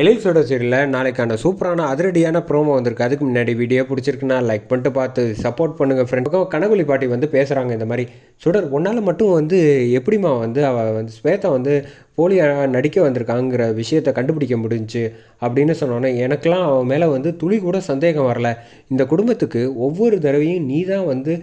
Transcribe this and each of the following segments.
எழில் சுட நாளைக்கான சூப்பரான அதிரடியான ப்ரோமோ வந்திருக்கு. அதுக்கு முன்னாடி வீடியோ பிடிச்சிருக்குன்னா லைக் பண்ணிட்டு பார்த்து சப்போர்ட் பண்ணுங்கள் ஃப்ரெண்ட் பக்கம் கனகுலி பாட்டி வந்து பேசுகிறாங்க இந்த மாதிரி. சுடர் உன்னால் மட்டும் வந்து எப்படிம்மா வந்து அவள் வந்து ஸ்வேதா வந்து போலியாக நடிக்க வந்திருக்காங்கிற விஷயத்தை கண்டுபிடிக்க முடிஞ்சுச்சு? அப்படின்னு சொன்னோன்னே எனக்கெலாம் அவன் மேலே வந்து துளி கூட சந்தேகம் வரல. இந்த குடும்பத்துக்கு ஒவ்வொரு தடவையும் நீ தான் வந்து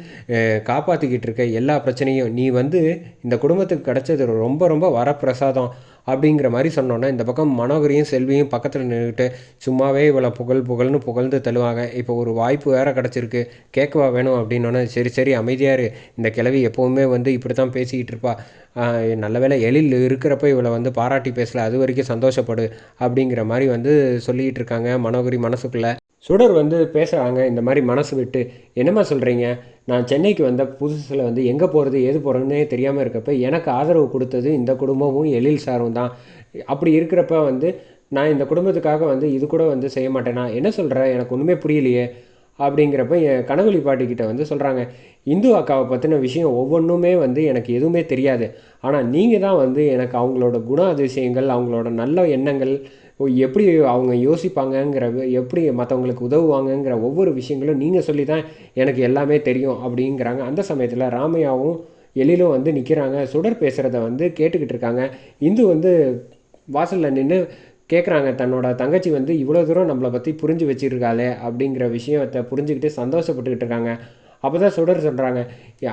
காப்பாற்றிக்கிட்டு இருக்க எல்லா பிரச்சனையும். நீ வந்து இந்த குடும்பத்துக்கு கிடைச்சது ரொம்ப ரொம்ப வரப்பிரசாதம். அப்படிங்கிற மாதிரி சொன்னோன்னா இந்த பக்கம் மனோகரியும் செல்வியும் பக்கத்தில் நின்றுட்டு சும்மாவே இவ்வளோ புகழ் புகழ்னு புகழ்ந்து தள்ளுவாங்க. இப்போ ஒரு வாய்ப்பு வேறு கிடச்சிருக்கு. கேட்கவா வேணும்? அப்படின்னோன்னே சரி சரி அமைதியாக இந்த இந்த கிழவி எப்போவுமே வந்து இப்படி தான் பேசிக்கிட்டு இருப்பா. நல்ல வேளை எழில் இருக்கிறப்ப இவளை வந்து பாராட்டி பேசலை அது வரைக்கும் சந்தோஷப்படு அப்படிங்கிற மாதிரி வந்து சொல்லிக்கிட்டு இருக்காங்க மனோகரி மனசுக்குள்ளே. சுடர் வந்து பேசுகிறாங்க இந்த மாதிரி மனசு விட்டு. என்னம்மா சொல்கிறீங்க நான் சென்னைக்கு வந்த புதுசில் வந்து எங்கே போகிறது ஏது போகிறதுனே தெரியாமல் இருக்கப்ப எனக்கு ஆதரவு கொடுத்தது இந்த குடும்பமும் எழில் சாரும் தான். அப்படி இருக்கிறப்ப வந்து நான் இந்த குடும்பத்துக்காக வந்து இது கூட வந்து செய்ய மாட்டேனா? என்ன சொல்கிற எனக்கு ஒன்றுமே புரியலையே. அப்படிங்கிறப்ப என் கனகுலி பாட்டிக்கிட்ட வந்து சொல்கிறாங்க இந்து அக்காவை பற்றின விஷயம் ஒவ்வொன்றுமே வந்து எனக்கு எதுவுமே தெரியாது. ஆனால் நீங்கள் தான் வந்து எனக்கு அவங்களோட குண அதிசயங்கள் அவங்களோட நல்ல எண்ணங்கள் ஓ, எப்படி அவங்க யோசிப்பாங்கங்கிற எப்படி மற்றவங்களுக்கு உதவுவாங்கங்கிற ஒவ்வொரு விஷயங்களும் நீங்கள் சொல்லி தான் எனக்கு எல்லாமே தெரியும் அப்படிங்கிறாங்க. அந்த சமயத்தில் ராமையாவும் எழிலும் வந்து நிற்கிறாங்க சுடர் பேசுகிறத வந்து கேட்டுக்கிட்டு இருக்காங்க. இந்து வந்து வாசலில் நின்று கேட்குறாங்க தன்னோட தங்கச்சி வந்து இவ்வளோ தூரம் நம்மளை பற்றி புரிஞ்சு வச்சிருக்காளே அப்படிங்கிற விஷயத்தை புரிஞ்சுக்கிட்டு சந்தோஷப்பட்டுக்கிட்டு இருக்காங்க. அப்போ தான் சுடர் சொல்கிறாங்க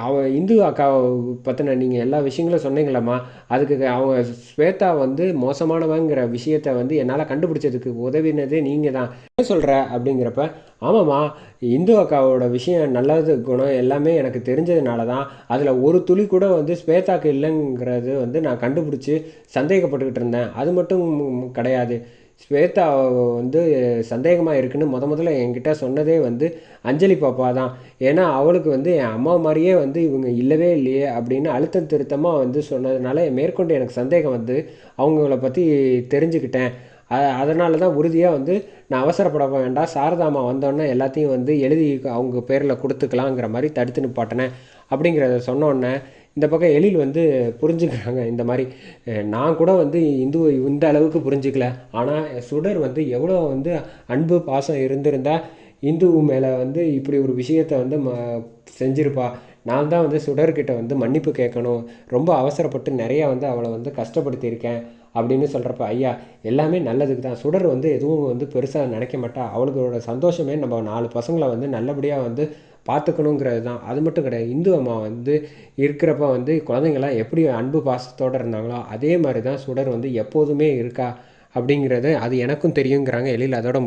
அவ இந்து அக்காவை பற்றின நீங்கள் எல்லா விஷயங்களும் சொன்னீங்களம்மா. அதுக்கு அவங்க ஸ்வேதா வந்து மோசமானவங்கிற விஷயத்தை வந்து என்னால் கண்டுபிடிச்சதுக்கு உதவினதே நீங்கள் தான் என்ன சொல்கிற அப்படிங்கிறப்ப ஆமாம்மா இந்து அக்காவோட விஷயம் நல்லது குணம் எல்லாமே எனக்கு தெரிஞ்சதுனால தான் அதில் ஒரு துளி கூட வந்து ஸ்வேதாக்கு இல்லைங்கிறது வந்து நான் கண்டுபிடிச்சி சந்தேகப்பட்டுக்கிட்டு இருந்தேன். அது மட்டும் கிடையாது. ஸ்வேதா வந்து சந்தேகமாக இருக்குன்னு முத முதல்ல என்கிட்ட சொன்னதே வந்து அஞ்சலி பாப்பா தான் ஏன்னா அவளுக்கு வந்து என் அம்மா மாதிரியே வந்து இவங்க இல்லவே இல்லையே அப்படின்னு அழுத்தம் திருத்தமாக வந்து சொன்னதுனால மேற்கொண்டு எனக்கு சந்தேகம் வந்து அவங்கள பற்றி தெரிஞ்சுக்கிட்டேன். அதனால தான் உறுதியாக வந்து நான் அவசரப்பட வேண்டாம். சாரதாமா வந்தோடனே எல்லாத்தையும் வந்து எழுதி அவங்க பேரில் கொடுத்துக்கலாங்கிற மாதிரி தடுத்து நிப்பாட்டினேன். அப்படிங்கிறத சொன்னோடனே இந்த பக்கம் எழில் வந்து புரிஞ்சுக்கிறாங்க இந்த மாதிரி. நான் கூட வந்து இந்து இந்த அளவுக்கு புரிஞ்சுக்கல. ஆனால் சுடர் வந்து எவ்வளோ வந்து அன்பு பாசம் இருந்திருந்தால் இந்து மேலே வந்து இப்படி ஒரு விஷயத்தை வந்து ம செஞ்சிருப்பா. நான் தான் வந்து சுடர்கிட்ட வந்து மன்னிப்பு கேட்கணும். ரொம்ப அவசரப்பட்டு நிறையா வந்து அவளை வந்து கஷ்டப்படுத்தியிருக்கேன். அப்படின்னு சொல்கிறப்ப ஐயா எல்லாமே நல்லதுக்கு தான். சுடர் வந்து எதுவும் வந்து பெருசாக நினைக்க மாட்டா. அவளுகளோட சந்தோஷமே நம்ம நாலு பசங்களை வந்து நல்லபடியாக வந்து பார்த்துக்கணுங்கிறது தான். அது மட்டும் கிடையாது. இந்து அம்மா வந்து இருக்கிறப்ப வந்து குழந்தைங்களாம் எப்படி அன்பு பாசத்தோடு இருந்தாங்களோ அதே மாதிரி தான் சுடர் வந்து எப்போதுமே இருக்கா? அப்படிங்கிறது அது எனக்கும் தெரியுங்கிறாங்க. எழில் அதோட முடியும்.